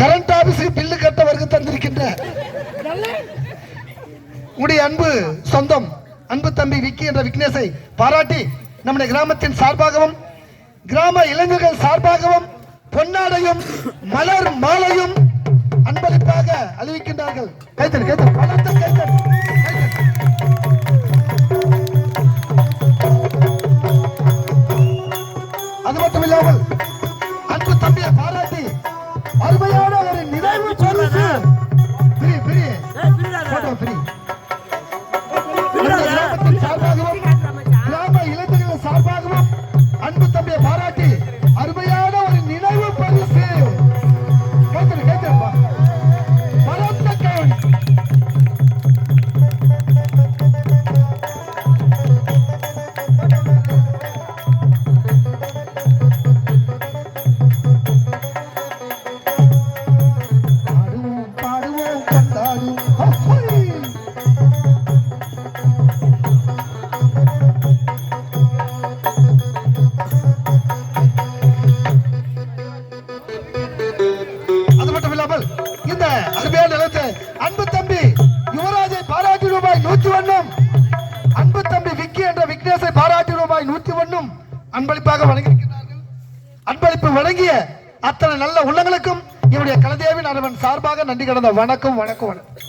Current ஆபீஸுக்கு bill கட்ட வருகை தந்திருக்கின்ற உடைய அன்பு சொந்தம் அன்பு தம்பி விக்கி என்ற விக்னேஷை பாராட்டி நம்முடைய கிராமத்தின் சார்பாகவும் கிராம இளைஞர்கள் சார்பாகவும் பொன்னாடையும் மலர் மாலையும் அன்பளிப்பாக அறிவிக்கின்றார்கள் கைத்தல் கைத்தல். அது மட்டும் இல்லாமல் அன்பு தம்பியை பாராட்டி அருமையான ஒரு நிறைவு பரிசு ஃப்ரீ ஃப்ரீ போட்டோ ஃப்ரீ கிராமத்தின் சார்பாகவும் கிராம இளைஞர்கள் சார்பாகவும் அன்பு தம்பியை பாராட்டி அருமையான ஒரு நினைவு பரிசு. அருமையான நிலத்தை. அன்பு தம்பி யுவராஜை பாராட்டி ரூபாய் நூத்தி ஒண்ணும். அன்பு தம்பி விக்கி என்ற விக்னேஷை பாராட்டி ரூபாய் நூத்தி ஒண்ணும் அன்பளிப்பாக வழங்கியிருக்கிறார்கள். அன்பளிப்பு வழங்கிய அத்தனை நல்ல உள்ளங்களுக்கும் இவருடைய கலதேவின் அரவன் சார்பாக நன்றி கடந்த வணக்கம் வணக்கம் வணக்கம்.